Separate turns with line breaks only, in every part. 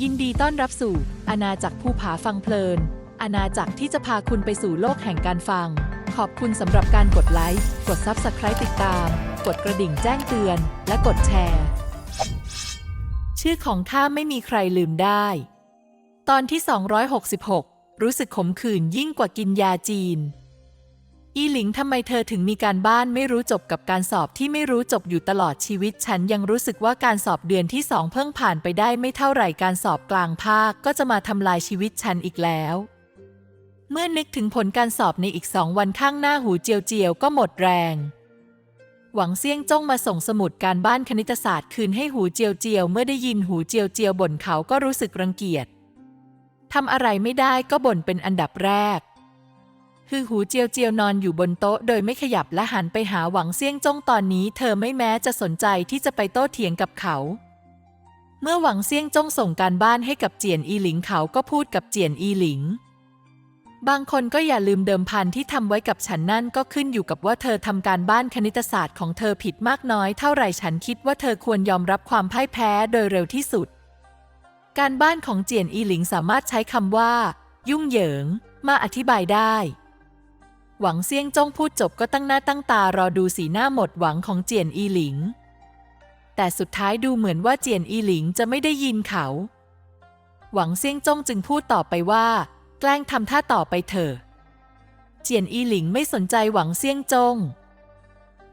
ยินดีต้อนรับสู่อาณาจักรภูผาฟังเพลิน อาณาจักรที่จะพาคุณไปสู่โลกแห่งการฟัง ขอบคุณสำหรับการกดไลค์ กด Subscribe ติดตาม กดกระดิ่งแจ้งเตือน และกดแชร์ ชื่อของข้าไม่มีใครลืมได้ ตอนที่ 266 รู้สึกขมขื่นยิ่งกว่ากินยาจีน อีหลิงทำไมเธอถึงมีการบ้านไม่รู้จบกับการสอบที่ไม่รู้จบอยู่ตลอดชีวิต ฉันยังรู้สึกว่าการสอบเดือนที่สองเพิ่งผ่านไปได้ไม่เท่าไหร่การสอบกลางภาคก็จะมาทำลายชีวิตฉันอีกแล้ว เมื่อนึกถึงผลการสอบในอีกสองวันข้างหน้าหูเจียวเจียวก็หมดแรง หวังเซี่ยงจ้องมาส่งสมุดการบ้านคณิตศาสตร์คืนให้หูเจียวเจียวเมื่อได้ยินหูเจียวเจียวบ่นเขาก็รู้สึกรังเกียจทำอะไรไม่ได้ก็บ่นเป็นอันดับแรก คือหูเจียวเจียวนอนอยู่บนโต๊ะโดยไม่ขยับและหันไปหาหวังเซี่ยงจ้งตอนนี้ เธอไม่แม้จะสนใจที่จะไปโต้เถียงกับเขา เมื่อหวังเซี่ยงจ้งส่งการบ้านให้กับเจียนอีหลิงเขาก็พูดกับเจียนอีหลิง บางคนก็อย่าลืมเดิมพันที่ทำไว้กับฉันนั่นก็ขึ้นอยู่กับว่าเธอทำการบ้านคณิตศาสตร์ของเธอผิดมากน้อยเท่าไรฉันคิดว่าเธอควรยอมรับความพ่ายแพ้โดยเร็วที่สุดการบ้านของเจียนอีหลิงสามารถใช้คำว่า ยุ่งเหยิง มาอธิบายได้ หวังเซี่ยงจ้องพูดจบก็ตั้งหน้าตั้งตารอดูสีหน้าหมดหวังของเจียนอีหลิง แต่สุดท้ายดูเหมือนว่าเจียนอีหลิงจะไม่ได้ยินเขา หวังเซี่ยงจ้องจึงพูดต่อไปว่า แกล้งทำท่าต่อไปเถอะเจียนอีหลิงไม่สนใจหวังเซี่ยงจง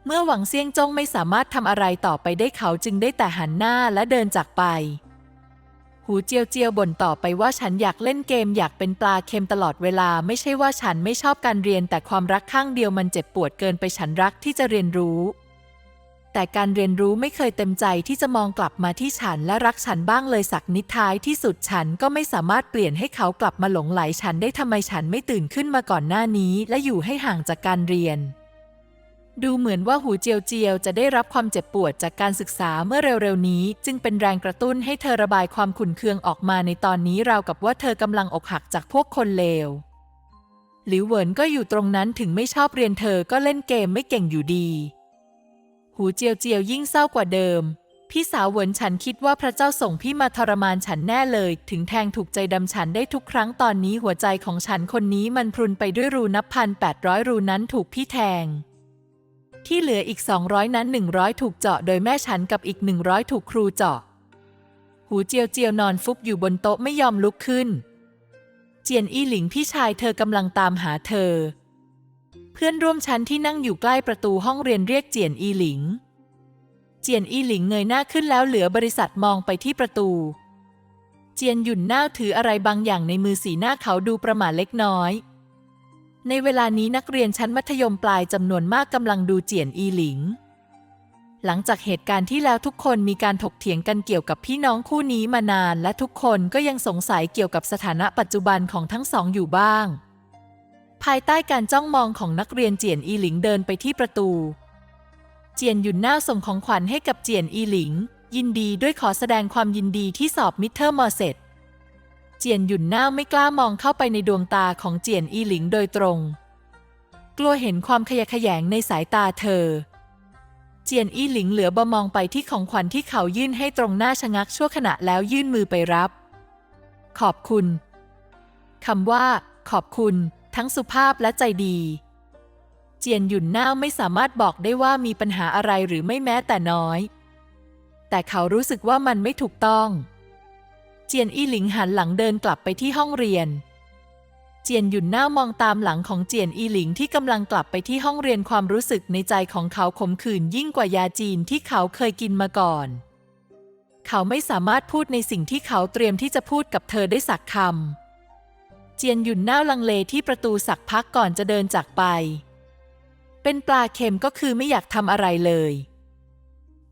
เมื่อหวังเซี่ยงจงไม่สามารถทำอะไรต่อไปได้เขาจึงได้แต่หันหน้าและเดินจากไป หูเจียวเจียวบ่นต่อไปว่าฉันอยากเล่นเกมอยากเป็นปลาเค็มตลอดเวลาไม่ใช่ว่าฉันไม่ชอบการเรียน แต่ความรักข้างเดียวมันเจ็บปวดเกินไปฉันรักที่จะเรียนรู้ แต่การเรียนรู้ไม่เคยเต็มใจที่จะมองกลับมาที่ฉันและรักฉันบ้างเลยสักนิดท้ายที่สุดฉันก็ไม่สามารถเปลี่ยนให้เขากลับมาหลงไหลฉันได้ทำไมฉันไม่ตื่นขึ้นมาก่อนหน้านี้ และอยู่ให้ห่างจากการเรียน ดูเหมือนว่าหูเจียวเจียวจะได้รับความเจ็บปวดจากการศึกษาเมื่อเร็วๆนี้ จึงเป็นแรงกระตุ้นให้เธอระบายความขุ่นเคืองออกมาในตอนนี้ราวกับว่าเธอกำลังอกหักจากพวกคนเลวหลิวเหวินก็อยู่ตรงนั้นถึงไม่ชอบเรียนเธอก็เล่นเกมไม่เก่งอยู่ดี หูเจียวเจียวยิ่งเศร้ากว่าเดิม พี่สาวเหวินฉันคิดว่าพระเจ้าส่งพี่มาทรมานฉันแน่เลย ถึงแทงถูกใจดำฉันได้ทุกครั้งตอนนี้หัวใจของฉันคนนี้มันพรุนไปด้วยรูนับพันแปดร้อยรูนั้นถูกพี่แทง ที่เหลืออีก 200 นั้น 100 ถูกเจาะโดยแม่ฉันกับอีก 100 ถูกครูเจาะ หูเจียวเจียวนอนฟุบอยู่บนโต๊ะไม่ยอมลุกขึ้น เจียนอี้หลิงพี่ชายเธอกำลังตามหาเธอ เพื่อนร่วมชั้นที่นั่งอยู่ใกล้ประตูห้องเรียนเรียกเจียนอี้หลิง เจียนอี้หลิงเงยหน้าขึ้นแล้วเหลือบริษัทมองไปที่ประตู เจียนหยุ่นหน้าถืออะไรบางอย่างในมือสีหน้าเขาดูประหม่าเล็กน้อย ในเวลานี้นักเรียนชั้นมัธยมปลายจำนวนมากกำลังดูเจียนอีหลิง หลังจากเหตุการณ์ที่แล้วทุกคนมีการถกเถียงกันเกี่ยวกับพี่น้องคู่นี้มานาน และทุกคนก็ยังสงสัยเกี่ยวกับสถานะปัจจุบันของทั้งสองอยู่บ้าง ภายใต้การจ้องมองของนักเรียนเจียนอีหลิงเดินไปที่ประตู เจียนหยุนหน้าส่งของขวัญให้กับเจียนอีหลิง ยินดีด้วยขอแสดงความยินดีที่สอบมิดเทอร์มอเสร็จ เจียนหยุ่นหน้าไม่กล้ามองเข้าไปในดวงตาของเจียนอีหลิงโดยตรง กลัวเห็นความขยะแขยงในสายตาเธอ เจียนอีหลิงเหลือบมองไปที่ของขวัญที่เขายื่นให้ตรงหน้าชะงักชั่วขณะแล้วยื่นมือไปรับ ขอบคุณคำว่า ขอบคุณ ทั้งสุภาพและใจดี เจียนหยุ่นหน้าไม่สามารถบอกได้ว่ามีปัญหาอะไรหรือไม่แม้แต่น้อย แต่เขารู้สึกว่ามันไม่ถูกต้อง เจียนอี้หลิงหันหลังเดินกลับไปที่ห้องเรียน เจียนหยุ่นหน้ามองตามหลังของเจียนอี้หลิงที่กำลังกลับไปที่ห้องเรียนความรู้สึกในใจของเขาขมขื่นยิ่งกว่ายาจีนที่เขาเคยกินมาก่อน เขาไม่สามารถพูดในสิ่งที่เขาเตรียมที่จะพูดกับเธอได้สักคำเจียนหยุ่นหน้าลังเลที่ประตูสักพักก่อนจะเดินจากไป เป็นปลาเค็มก็คือไม่อยากทำอะไรเลย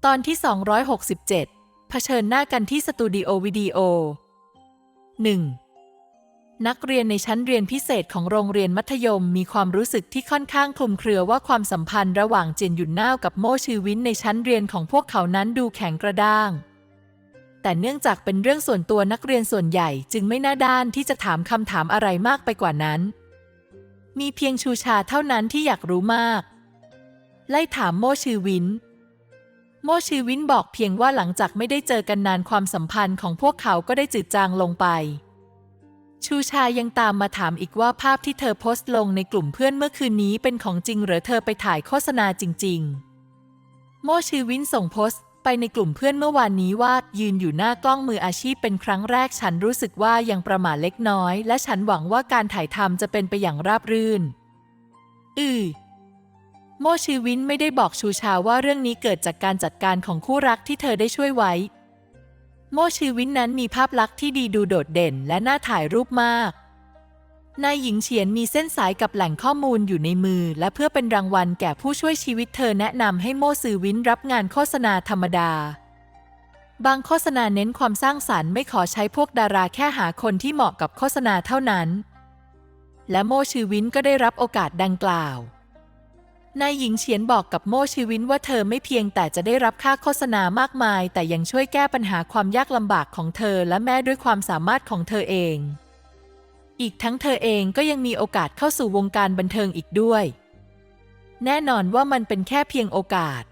ตอนที่ 267 เผชิญหน้ากันที่สตูดิโอวิดีโอ 1. นักเรียนในชั้นเรียนพิเศษของโรงเรียนมัธยมมีความรู้สึกที่ค่อนข้างคลุมเครือว่าความสัมพันธ์ระหว่างเจนหยุนน่าวกับโม่ชื่อวินในชั้นเรียนของพวกเขานั้นดูแข็งกระด้าง แต่เนื่องจากเป็นเรื่องส่วนตัวนักเรียนส่วนใหญ่จึงไม่น่าด้านที่จะถามคำถามอะไรมากไปกว่านั้น มีเพียงชูชาเท่านั้นที่อยากรู้มาก ไล่ถามโม่ชื่อวิน โมชีวินบอกเพียงว่าหลังจากไม่ได้เจอกันนานความสัมพันธ์ของพวกเขาก็ได้จืดจางลงไป ชูชายังตามมาถามอีกว่าภาพที่เธอโพสต์ลงในกลุ่มเพื่อนเมื่อคืนนี้เป็นของจริงหรือเธอไปถ่ายโฆษณาจริง ๆ โมชีวินส่งโพสต์ไปในกลุ่มเพื่อนเมื่อวานนี้ว่ายืนอยู่หน้ากล้องมืออาชีพเป็นครั้งแรกฉันรู้สึกว่ายังประหม่าเล็กน้อย และฉันหวังว่าการถ่ายทำจะเป็นไปอย่างราบรื่น อือ โมชีวินไม่ได้บอกชูชาว่าเรื่องนี้เกิดจากการจัดการของคู่รักที่เธอได้ช่วยไว้ โมชีวินนั้นมีภาพลักษณ์ที่ดีดูโดดเด่นและน่าถ่ายรูปมาก นายหญิงเฉียนมีเส้นสายกับแหล่งข้อมูลอยู่ในมือ และเพื่อเป็นรางวัลแก่ผู้ช่วยชีวิตเธอแนะนำให้โมซือวินรับงานโฆษณาธรรมดา บางโฆษณาเน้นความสร้างสรรค์ไม่ขอใช้พวกดาราแค่หาคนที่เหมาะกับโฆษณาเท่านั้น และโมชือวินก็ได้รับโอกาสดังกล่าว นายหญิงเฉียนบอกกับโมชีวินว่าเธอไม่เพียงแต่จะได้รับค่าโฆษณามากมาย แต่ยังช่วยแก้ปัญหาความยากลำบากของเธอและแม่ด้วยความสามารถของเธอเอง อีกทั้งเธอเองก็ยังมีโอกาสเข้าสู่วงการบันเทิงอีกด้วย แน่นอนว่ามันเป็นแค่เพียงโอกาส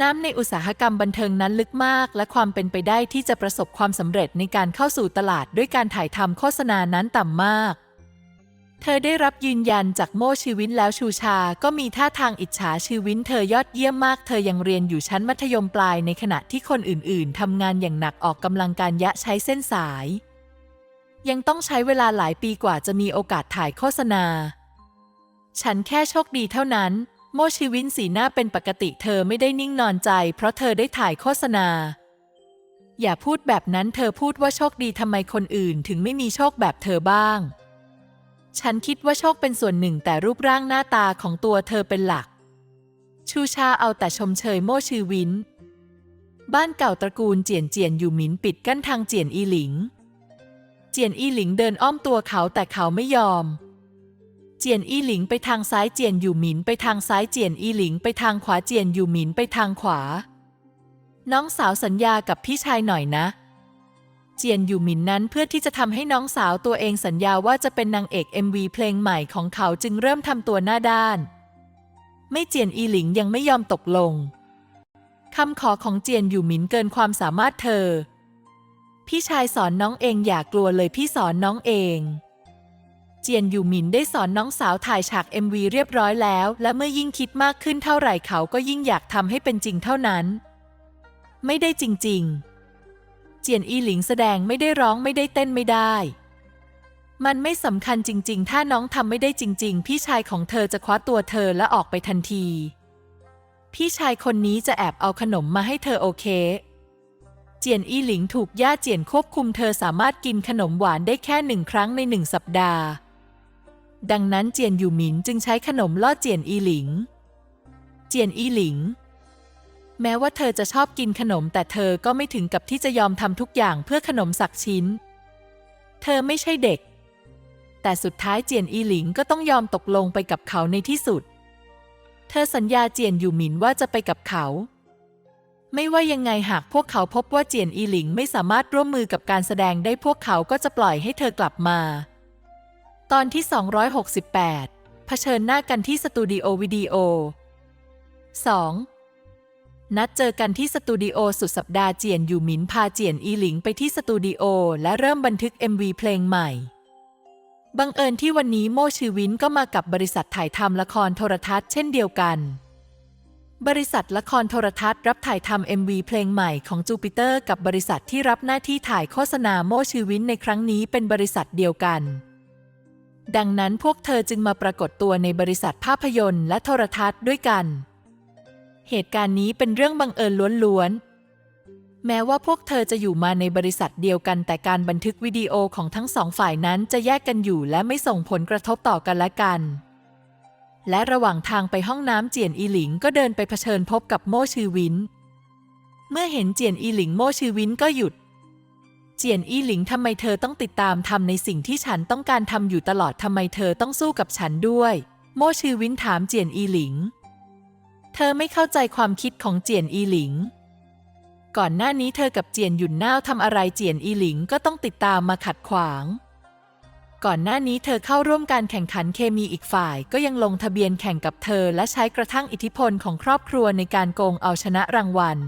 น้ำในอุตสาหกรรมบันเทิงนั้นลึกมาก และความเป็นไปได้ที่จะประสบความสำเร็จในการเข้าสู่ตลาดด้วยการถ่ายทำโฆษณานั้นต่ำมาก เธอได้รับยืนยันจากโมชีวินแล้วชูชาก็มีท่าทางอิจฉาชีวินเธอยอดเยี่ยมมาก เธอยังเรียนอยู่ชั้นมัธยมปลายในขณะที่คนอื่นๆทำงานอย่างหนักออกกำลังการยะใช้เส้นสาย ยังต้องใช้เวลาหลายปีกว่าจะมีโอกาสถ่ายโฆษณา ฉันแค่โชคดีเท่านั้น โมชีวินสีหน้าเป็นปกติเธอไม่ได้นิ่งนอนใจ เพราะเธอได้ถ่ายโฆษณา อย่าพูดแบบนั้นเธอพูดว่าโชคดีทำไมคนอื่นถึงไม่มีโชคแบบเธอบ้าง ฉันคิดว่าโชคเป็นส่วนหนึ่งแต่รูปร่างหน้าตาของตัวเธอเป็นหลัก ชูชาเอาแต่ชมเชยโม่ชือวิน บ้านเก่าตระกูลเจียนเจียนอยู่หมินปิดกั้นทางเจียนอีหลิง เจียนอีหลิงเดินอ้อมตัวเขาแต่เขาไม่ยอม เจียนอีหลิงไปทางซ้ายเจียนอยู่หมินไปทางซ้ายเจียนอีหลิงไปทางขวาเจียนอยู่หมินไปทางขวา น้องสาวสัญญากับพี่ชายหน่อยนะ เจียนอยู่หมินนั้นเพื่อที่จะทำให้น้องสาวตัวเองสัญญาว่าจะเป็นนางเอก MV เพลงใหม่ของเขาจึงเริ่มทำตัวหน้าด้าน ไม่เจียนอีหลิงยังไม่ยอมตกลงคำขอของเจียนอยู่หมินเกินความสามารถเธอ พี่ชายสอนน้องเองอย่ากลัวเลยพี่สอนน้องเอง เจียนอยู่หมินได้สอนน้องสาวถ่ายฉาก MV เรียบร้อยแล้ว และเมื่อยิ่งคิดมากขึ้นเท่าไหร่เขาก็ยิ่งอยากทำให้เป็นจริงเท่านั้น ไม่ได้จริง ๆ เจียนอีหลิงแสดงไม่ได้ร้องไม่ได้เต้นไม่ได้ มันไม่สำคัญจริง ๆ ถ้าน้องทำไม่ได้จริง ๆ พี่ชายของเธอจะคว้าตัวเธอและออกไปทันที พี่ชายคนนี้จะแอบเอาขนมมาให้เธอโอเค เจียนอีหลิงถูกย่าเจียนควบคุมเธอสามารถกินขนมหวานได้แค่หนึ่งครั้งในหนึ่งสัปดาห์ ดังนั้นเจียนอยู่หมินจึงใช้ขนมล่อเจียนอีหลิง เจียนอีหลิง แม้ว่าเธอจะชอบกินขนม แต่เธอก็ไม่ถึงกับที่จะยอมทำทุกอย่างเพื่อขนมสักชิ้น เธอไม่ใช่เด็ก แต่สุดท้ายเจียนอีหลิงก็ต้องยอมตกลงไปกับเขาในที่สุด เธอสัญญาเจียนอยู่หมินว่าจะไปกับเขา ไม่ว่ายังไงหากพวกเขาพบว่าเจียนอีหลิงไม่สามารถร่วมมือกับการแสดงได้พวกเขาก็จะปล่อยให้เธอกลับมา ตอนที่ 268เผชิญหน้ากันที่สตูดิโอวิดีโอ 2. นัดเจอกันที่สตูดิโอสุดสัปดาห์เจียนอยู่หมินพาเจียนอีหลิงไปที่สตูดิโอและเริ่มบันทึก MV เพลงใหม่ บังเอิญที่วันนี้โมชือวินก็มากับบริษัทถ่ายทำละครโทรทัศน์เช่นเดียวกัน บริษัทละครโทรทัศน์รับถ่ายทำ MV เพลงใหม่ของจูปิเตอร์กับบริษัทที่รับหน้าที่ถ่ายโฆษณาโมชือวินในครั้งนี้เป็นบริษัทเดียวกันดังนั้นพวกเธอจึงมาปรากฏตัวในบริษัทภาพยนตร์และโทรทัศน์ด้วยกัน เหตุการณ์นี้เป็นเรื่องบังเอิญล้วนๆ แม้ว่าพวกเธอจะอยู่มาในบริษัทเดียวกัน แต่การบันทึกวิดีโอของทั้งสองฝ่ายนั้นจะแยกกันอยู่และไม่ส่งผลกระทบต่อกันและกัน และระหว่างทางไปห้องน้ำเจียนอีหลิงก็เดินไปเผชิญพบกับโม่ชือวิน เมื่อเห็นเจียนอีหลิงโม่ชือวินก็หยุด เจียนอีหลิงทำไมเธอต้องติดตามทำในสิ่งที่ฉันต้องการทำอยู่ตลอดทำไมเธอต้องสู้กับฉันด้วย โม่ชือวินถามเจียนอีหลิง เธอไม่เข้าใจความคิดของเจียนอีหลิง ก่อนหน้านี้เธอกับเจียนหยุนน่าวทำอะไรเจียนอีหลิงก็ต้องติดตามมาขัดขวาง ก่อนหน้านี้เธอเข้าร่วมการแข่งขันเคมีอีกฝ่าย ก็ยังลงทะเบียนแข่งกับเธอและใช้กระทั่งอิทธิพลของครอบครัวในการโกงเอาชนะรางวัล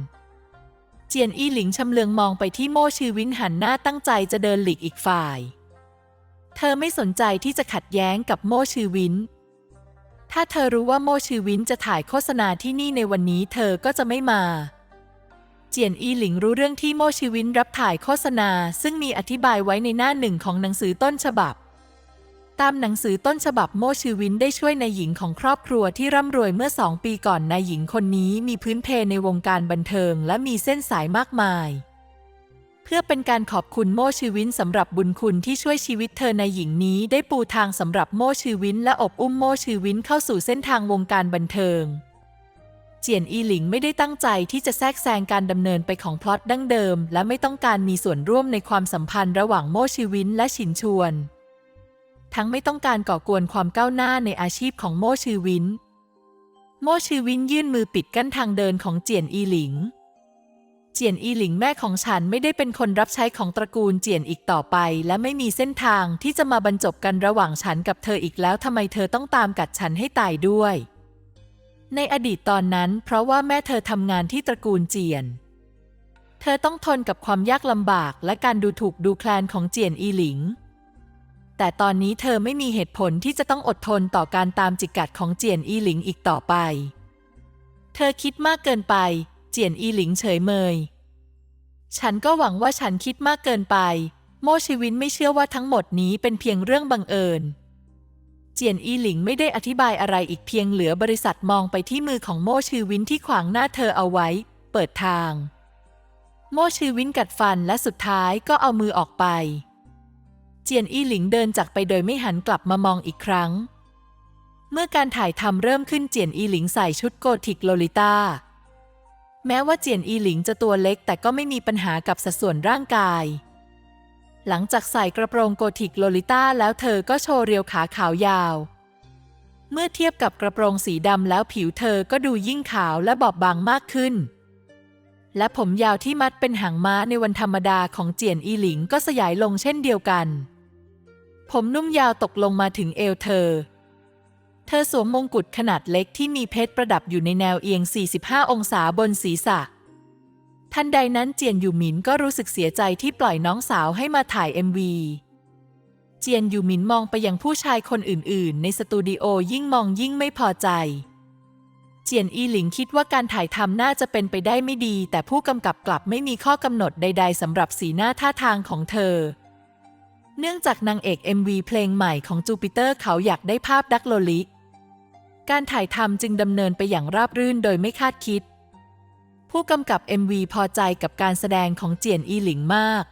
เจียนอีหลิงชำเลืองมองไปที่โม่ชื่อวินหันหน้าตั้งใจจะเดินหลีกอีกฝ่ายเธอไม่สนใจที่จะขัดแย้งกับโม่ชื่อวิน ถ้าเธอรู้ว่าโมชือวินจะถ่ายโฆษณาที่นี่ในวันนี้เธอก็จะไม่มา เจียนอีหลิงรู้เรื่องที่โม่ชีวินรับถ่ายโฆษณา ซึ่งมีอธิบายไว้ในหน้าหนึ่งของหนังสือต้นฉบับ ตามหนังสือต้นฉบับโม่ชีวินได้ช่วยนายหญิงของครอบครัวที่ร่ำรวยเมื่อสองปีก่อนนายหญิงคนนี้มีพื้นเพในวงการบันเทิงและมีเส้นสายมากมาย เพื่อเป็นการขอบคุณโม่ชีวินสำหรับบุญคุณที่ช่วยชีวิตเธอในหญิงนี้ ได้ปูทางสำหรับโม่ชีวินและอบอุ้มโม่ชีวินเข้าสู่เส้นทางวงการบันเทิง เจียนอีหลิงไม่ได้ตั้งใจที่จะแทรกแซงการดำเนินไปของพล็อตดั้งเดิม และไม่ต้องการมีส่วนร่วมในความสัมพันธ์ระหว่างโม่ชีวินและฉินชวน ทั้งไม่ต้องการก่อกวนความก้าวหน้าในอาชีพของโม่ชีวิน โม่ชีวินยื่นมือปิดกั้นทางเดินของเจียนอีหลิง เจียนอีหลิงแม่ของฉันไม่ได้เป็นคนรับใช้ของตระกูลเจียนอีกต่อไป และไม่มีเส้นทางที่จะมาบรรจบกันระหว่างฉันกับเธออีกแล้วทำไมเธอต้องตามกัดฉันให้ตายด้วย ในอดีตตอนนั้น เพราะว่าแม่เธอทำงานที่ตระกูลเจียน เธอต้องทนกับความยากลำบากและการดูถูกดูแคลนของเจียนอีหลิง แต่ตอนนี้เธอไม่มีเหตุผลที่จะต้องอดทนต่อการตามจิกกัดของเจียนอีหลิงอีกต่อไป เธอคิดมากเกินไป เจียนอีหลิงเฉยเมย ฉันก็หวังว่าฉันคิดมากเกินไป โมชีวินไม่เชื่อว่าทั้งหมดนี้เป็นเพียงเรื่องบังเอิญ เจียนอีหลิงไม่ได้อธิบายอะไรอีกเพียงเหลือบริษัทมองไปที่มือของโมชื่อวินที่ขวางหน้าเธอเอาไว้ เปิดทาง โมชื่อวินกัดฟันและสุดท้ายก็เอามือออกไป เจียนอีหลิงเดินจากไปโดยไม่หันกลับมามองอีกครั้งเมื่อการถ่ายทำเริ่มขึ้นเจียนอีหลิงใส่ชุดโกธิกโลลิต้า แม้ว่าเจียนอีหลิงจะตัวเล็กแต่ก็ไม่มีปัญหากับสัดส่วนร่างกาย หลังจากใส่กระโปรงโกธิกโลลิต้าแล้วเธอก็โชว์เรียวขาขาวยาว เมื่อเทียบกับกระโปรงสีดำแล้วผิวเธอก็ดูยิ่งขาวและบอบบางมากขึ้น และผมยาวที่มัดเป็นหางม้าในวันธรรมดาของเจียนอีหลิงก็สยายลงเช่นเดียวกัน ผมนุ่มยาวตกลงมาถึงเอวเธอ เธอสวมมงกุฎขนาดเล็กที่มีเพชรประดับอยู่ในแนวเอียง 45 องศาบนศีรษะ ทันใดนั้นเจียนยูหมินก็รู้สึกเสียใจที่ปล่อยน้องสาวให้มาถ่าย MV เจียนยูหมินมองไปยังผู้ชายคนอื่น ๆ ในสตูดิโอยิ่งมองยิ่งไม่พอใจ เจียนอีหลิงคิดว่าการถ่ายทำน่าจะเป็นไปได้ไม่ดี แต่ผู้กำกับกลับไม่มีข้อกำหนดใด ๆสำหรับสีหน้าท่าทางของเธอ เนื่องจากนางเอก MV เพลงใหม่ของจูปิเตอร์เขาอยากได้ภาพดักโลลิก การถ่ายทำจึงดำเนินไปอย่างราบรื่นโดยไม่คาดคิด ผู้กำกับ MV พอใจกับการแสดงของเจียนอีหลิงมาก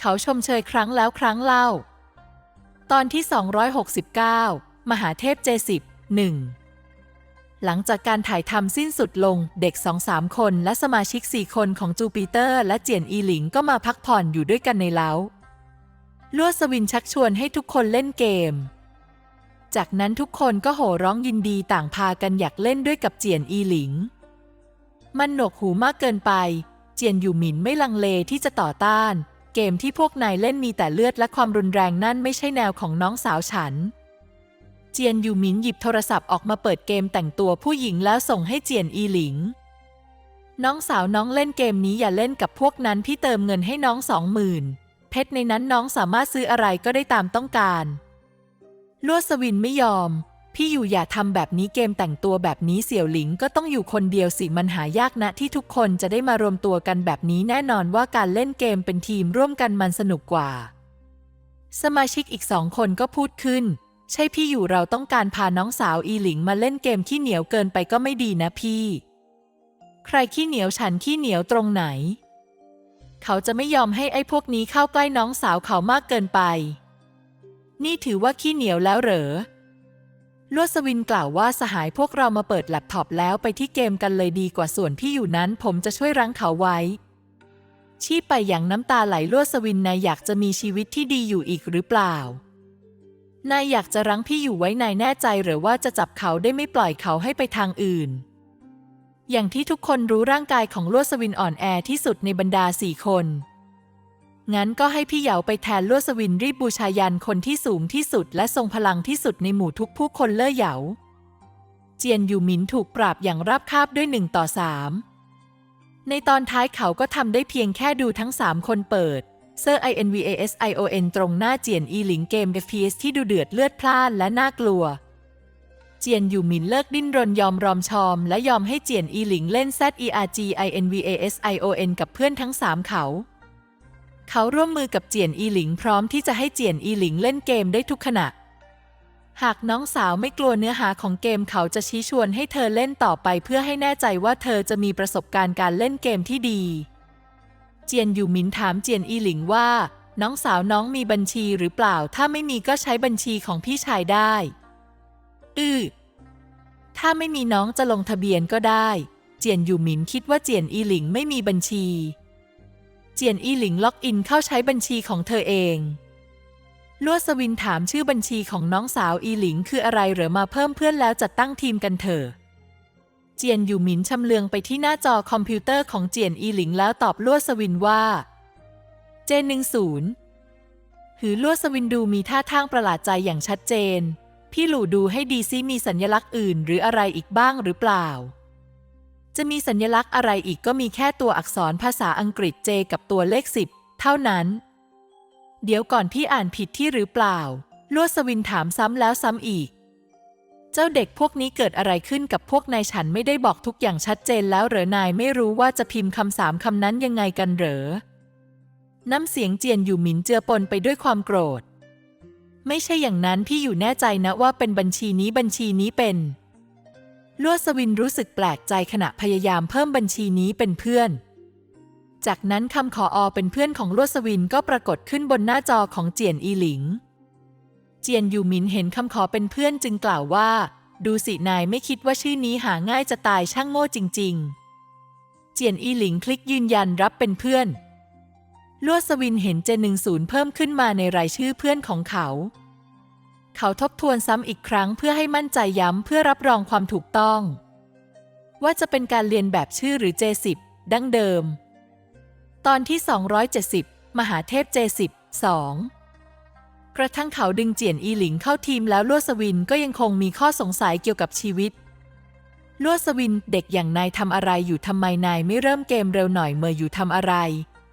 เขาชมเชยครั้งแล้วครั้งเล่า ตอนที่ 269 มหาเทพเจสิบหนึ่งหลังจากการถ่ายทำสิ้นสุดลง เด็กสองสามคนและสมาชิกสี่คนของจูปิเตอร์ และเจียนอีหลิงก็มาพักผ่อนอยู่ด้วยกันในเล้าลวดสวินชักชวนให้ทุกคนเล่นเกม จากนั้นทุกคนก็โห่ร้องยินดีต่างพากันอยากเล่นด้วยกับเจียนอีหลิง มันหนวกหูมากเกินไป เจียนอยู่หมินไม่ลังเลที่จะต่อต้าน เกมที่พวกนายเล่นมีแต่เลือดและความรุนแรงนั่นไม่ใช่แนวของน้องสาวฉัน เจียนอยู่หมินหยิบโทรศัพท์ออกมาเปิดเกมแต่งตัวผู้หญิงแล้วส่งให้เจียนอีหลิง น้องสาวน้องเล่นเกมนี้อย่าเล่นกับพวกนั้นพี่เติมเงินให้น้องสองหมื่นเพชรในนั้นน้องสามารถซื้ออะไรก็ได้ตามต้องการ ลวดสวินไม่ยอม พี่อยู่อย่าทำแบบนี้เกมแต่งตัวแบบนี้เสี่ยวหลิงก็ต้องอยู่คนเดียวสิมันหายากนะที่ทุกคนจะได้มารวมตัวกันแบบนี้แน่นอนว่าการเล่นเกมเป็นทีมร่วมกันมันสนุกกว่า สมาชิกอีกสองคนก็พูดขึ้น ใช่พี่อยู่เราต้องการพาน้องสาวอีหลิงมาเล่นเกมขี้เหนียวเกินไปก็ไม่ดีนะพี่ ใครขี้เหนียวฉันขี้เหนียวตรงไหน เขาจะไม่ยอมให้ไอ้พวกนี้เข้าใกล้น้องสาวเขามากเกินไป นี่ถือว่าขี้เหนียวแล้วเหรอลวดสวินกล่าวว่าสหายพวกเรามาเปิดแล็ปท็อปแล้วไปที่เกมกันเลยดีกว่าส่วนที่อยู่นั้น ผมจะช่วยรั้งเขาไว้ ชีพไปอย่างน้ำตาไหลลวดสวินนายอยากจะมีชีวิตที่ดีอยู่อีกหรือเปล่านายอยากจะรั้งพี่อยู่ไว้นายแน่ใจหรือว่าจะจับเขาได้ไม่ปล่อยเขาให้ไปทางอื่น อย่างที่ทุกคนรู้ร่างกายของลวดสวินอ่อนแอที่สุดในบรรดาสี่คน งั้นก็ให้พี่เหยาไปแทนลวดสวินรีบบูชายันคนที่สูงที่สุดและทรงพลังที่สุดในหมู่ทุกผู้คนเล่อเหยา เจียนอยู่หมินถูกปราบอย่างราบคาบด้วยหนึ่งต่อสามในตอนท้ายเขาก็ทำได้เพียงแค่ดูทั้งสามคนเปิดเซอร์ INVASION ตรงหน้าเจียนอีหลิงเกม FPS ที่ดูเดือดเลือดพล่านและน่ากลัว เจียนอยู่หมินเลิกดิ้นรนยอมรอมชอม และยอมให้เจียนอีหลิงเล่น ZERGINVASION กับเพื่อนทั้งสามเขา เขาร่วมมือกับเจียนอีหลิงพร้อมที่จะให้เจียนอีหลิงเล่นเกมได้ทุกขณะ หากน้องสาวไม่กลัวเนื้อหาของเกมเขาจะชี้ชวนให้เธอเล่นต่อไปเพื่อให้แน่ใจว่าเธอจะมีประสบการณ์การเล่นเกมที่ดี เจียนอยู่หมินถามเจียนอีหลิงว่า น้องสาวน้องมีบัญชีหรือเปล่า ถ้าไม่มีก็ใช้บัญชีของพี่ชายได้ อือถ้าไม่มีน้องจะลงทะเบียนก็ได้ เจียนอยู่หมินคิดว่าเจียนอีหลิงไม่มีบัญชี เจียนอีหลิงล็อกอินเข้าใช้บัญชีของเธอเอง ลวดสวินถามชื่อบัญชีของน้องสาวอีหลิงคืออะไรหรือมาเพิ่มเพื่อนแล้วจัดตั้งทีมกันเถอะเจียนอยู่หมินชำเลืองไปที่หน้าจอคอมพิวเตอร์ของเจียนอีหลิงแล้วตอบลวดสวินว่าเจนหนึ่งศูนย์หือลวดสวินดูมีท่าทางประหลาดใจอย่างชัดเจน พี่หลู่ดูให้ดีซิมีสัญลักษณ์อื่น หรืออะไรอีกบ้างหรือเปล่า จะมีสัญลักษณ์อะไรอีกก็มีแค่ตัวอักษรภาษาอังกฤษเจกับตัวเลขสิบเท่านั้น เดี๋ยวก่อนพี่อ่านผิดที่หรือเปล่าลวดสวินถามซ้ำแล้วซ้ำอีก เจ้าเด็กพวกนี้เกิดอะไรขึ้นกับพวกนายฉันไม่ได้บอกทุกอย่างชัดเจนแล้วเหรอนายไม่รู้ว่าจะพิมพ์คำสามคำนั้นยังไงกันเหรอ น้ำเสียงเจียนอยู่หมินเจือปนไปด้วยความโกรธ ไม่ใช่อย่างนั้นพี่อยู่แน่ใจนะว่าเป็นบัญชีนี้บัญชีนี้เป็น ลวดสวินรู้สึกแปลกใจขณะพยายามเพิ่มบัญชีนี้เป็นเพื่อน จากนั้นคำขออเป็นเพื่อนของลวดสวินก็ปรากฏขึ้นบนหน้าจอของเจียนอีหลิง เจียนอยู่มินเห็นคำขอเป็นเพื่อนจึงกล่าวว่า ดูสินายไม่คิดว่าชื่อนี้หาง่ายจะตายช่างโง่จริง ๆ เจียนอีหลิงคลิกยืนยันรับเป็นเพื่อนลวดสวินเห็นเจนหนึ่งศูนย์เพิ่มขึ้นมาในรายชื่อเพื่อนของเขา เขาทบทวนซ้ำอีกครั้งเพื่อให้มั่นใจย้ำเพื่อรับรองความถูกต้อง ว่าจะเป็นการเรียนแบบชื่อหรือ J10 ดั้งเดิม ตอนที่ 270 มหาเทพ J10 2 กระทั่งเขาดึงเจียนอีหลิงเข้าทีมแล้วลวดสวินก็ยังคงมีข้อสงสัยเกี่ยวกับชีวิตลวดสวินเด็กอย่างนายทำอะไรอยู่ทำไมนายไม่เริ่มเกมเร็วหน่อยเมื่ออยู่ทำอะไร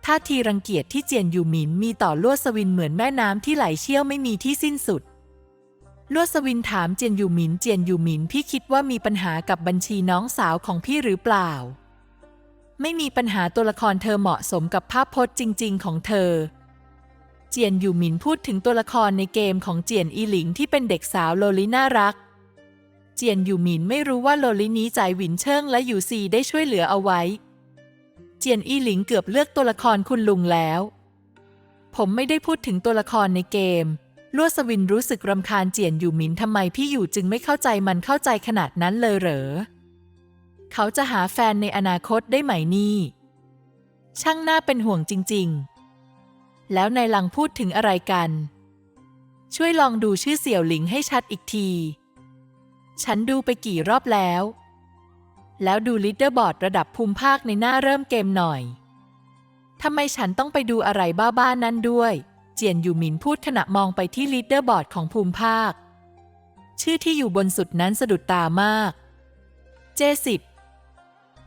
ท่าทีรังเกียจที่เจียนอยู่หมินมีต่อลวดสวินเหมือนแม่น้ำที่ไหลเชี่ยวไม่มีที่สิ้นสุด ลวดสวินถามเจียนยูหมินเจียนยูหมินพี่คิดว่ามีปัญหากับบัญชีน้องสาวของพี่หรือเปล่า ไม่มีปัญหาตัวละครเธอเหมาะสมกับภาพพจน์จริง ๆ ของเธอ เจียนยูหมินพูดถึงตัวละครในเกมของเจียนอีหลิงที่เป็นเด็กสาวโลลิน่ารัก เจียนยูหมินไม่รู้ว่าโลลินี้ใจหวินเชิงและอยู่ซีได้ช่วยเหลือเอาไว้ เจียนอีหลิงเกือบเลือกตัวละครคุณลุงแล้ว ผมไม่ได้พูดถึงตัวละครในเกม ลวดสวินรู้สึกรำคาญเจียนอยู่หมินทำไมพี่อยู่จึงไม่เข้าใจมันเข้าใจขนาดนั้นเลยเหรอ เขาจะหาแฟนในอนาคตได้ไหมนี่ ช่างน่าเป็นห่วงจริง ๆ แล้วนายหลังพูดถึงอะไรกัน ช่วยลองดูชื่อเสี่ยวหลิงให้ชัดอีกที ฉันดูไปกี่รอบแล้ว แล้วดูลิเดอร์บอร์ดระดับภูมิภาคในหน้าเริ่มเกมหน่อยทำไมฉันต้องไปดูอะไรบ้าๆนั่นด้วย เจียนอยู่หมินพูดขณะมองไปที่ลีดเดอร์บอร์ดของภูมิภาค ชื่อที่อยู่บนสุดนั้นสะดุดตามากเจสิบ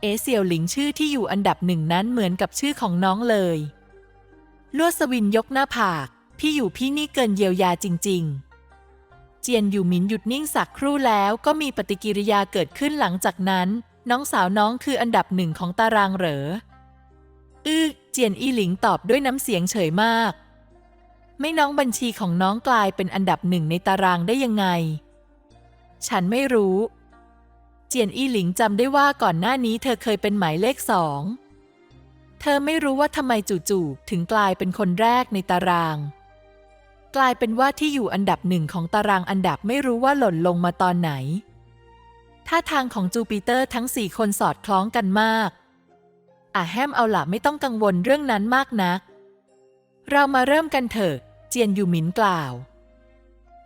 เอเสี่ยวหลิงชื่อที่อยู่อันดับหนึ่งนั้นเหมือนกับชื่อของน้องเลย ลวดสวินยกหน้าผาก พี่อยู่พี่นี่เกินเยียวยาจริง ๆ เจียนอยู่หมินหยุดนิ่งสักครู่แล้วก็มีปฏิกิริยาเกิดขึ้นหลังจากนั้น น้องสาวน้องคืออันดับหนึ่งของตารางเหรอ อื้อเจียนอีหลิงตอบด้วยน้ำเสียงเฉยมาก ไม่น้องบัญชีของน้องกลายเป็นอันดับหนึ่งในตารางได้ยังไง ฉันไม่รู้ เจียนอี้หลิงจำได้ว่าก่อนหน้านี้เธอเคยเป็นหมายเลขสอง เธอไม่รู้ว่าทำไมจู่ๆถึงกลายเป็นคนแรกในตาราง กลายเป็นว่าที่อยู่อันดับหนึ่งของตารางอันดับไม่รู้ว่าหล่นลงมาตอนไหน ท่าทางของจูปิเตอร์ทั้งสี่คนสอดคล้องกันมากอะแฮมเอาล่ะไม่ต้องกังวลเรื่องนั้นมากนัก เรามาเริ่มกันเถอะ เจียนยูหมินกล่าว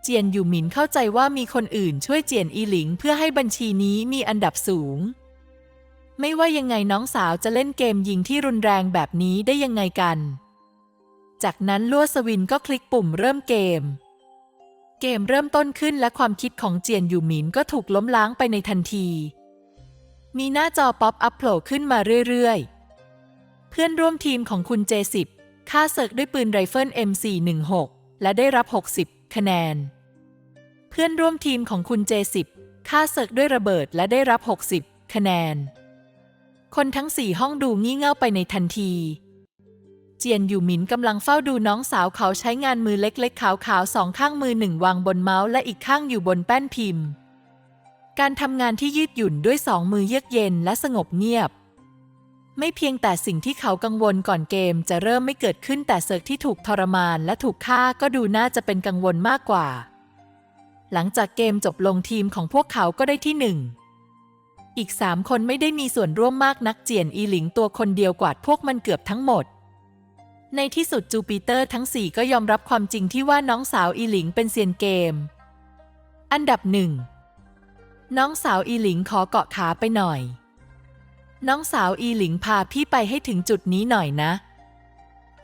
เจียนยูหมินเข้าใจว่ามีคนอื่นช่วยเจียนอีหลิงเพื่อให้บัญชีนี้มีอันดับสูง ไม่ว่ายังไงน้องสาวจะเล่นเกมยิงที่รุนแรงแบบนี้ได้ยังไงกัน จากนั้นลัวสวินก็คลิกปุ่มเริ่มเกม เกมเริ่มต้นขึ้นและความคิดของเจียนหยูหมินก็ถูกล้มล้างไปในทันที มีหน้าจอป๊อปอัพโผล่ขึ้นมาเรื่อยๆ เพื่อนร่วมทีมของคุณเจสิบ ฆ่าเซิร์กด้วยปืนไรเฟิล M416 และได้รับ 60 คะแนน เพื่อนร่วมทีมของคุณเจสิบฆ่าเซิร์กด้วยระเบิดและได้รับ 60 คะแนน คนทั้งสี่ห้องดูงี่เง่าไปในทันที เจียนอยู่หมินกำลังเฝ้าดูน้องสาวเขาใช้งานมือเล็กๆ ขาวๆสองข้างมือหนึ่งวางบนเมาส์และอีกข้างอยู่บนแป้นพิมพ์ การทำงานที่ยืดหยุ่นด้วยสองมือเยือกเย็นและสงบเงียบ ไม่เพียงแต่สิ่งที่เขากังวลก่อนเกมจะเริ่มไม่เกิดขึ้นแต่เซิร์กที่ถูกทรมานและถูกฆ่าก็ดูน่าจะเป็นกังวลมากกว่า หลังจากเกมจบลงทีมของพวกเขาก็ได้ที่หนึ่งอีกสามคนไม่ได้มีส่วนร่วมมากนักเจียนอีหลิงตัวคนเดียวกวาดพวกมันเกือบทั้งหมด ในที่สุดจูปิเตอร์ทั้งสี่ก็ยอมรับความจริงที่ว่าน้องสาวอีหลิงเป็นเซียนเกม อันดับหนึ่งน้องสาวอีหลิงขอเกาะขาไปหน่อย น้องสาวอีหลิงพาพี่ไปให้ถึงจุดนี้หน่อยนะ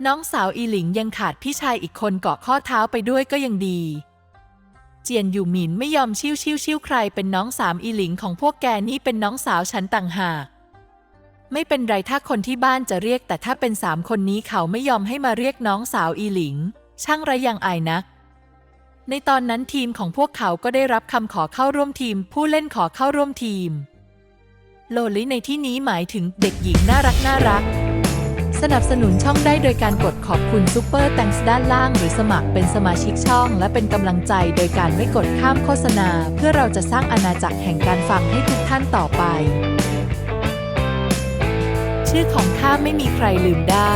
น้องสาวอีหลิงยังขาดพี่ชายอีกคนเกาะข้อเท้าไปด้วยก็ยังดี เจียนอยู่หมินไม่ยอมชิวชิวชิวใครเป็นน้องสามอีหลิงของพวกแกนี่เป็นน้องสาวฉันต่างหาก ไม่เป็นไรถ้าคนที่บ้านจะเรียก แต่ถ้าเป็นสามคนนี้เขาไม่ยอมให้มาเรียกน้องสาวอีหลิง ช่างไรยังอายนักในตอนนั้นทีมของพวกเขาก็ได้รับคำขอเข้าร่วมทีม ผู้เล่นขอเข้าร่วมทีม โลลิในที่นี้หมายถึงเด็กหญิงน่ารักน่ารัก สนับสนุนช่องได้โดยการกดขอบคุณซูเปอร์แตงส์ด้านล่าง หรือสมัครเป็นสมาชิกช่อง และเป็นกำลังใจโดยการไม่กดข้ามโฆษณา เพื่อเราจะสร้างอาณาจักรแห่งการฟังให้ทุกท่านต่อไป ชื่อของข้าไม่มีใครลืมได้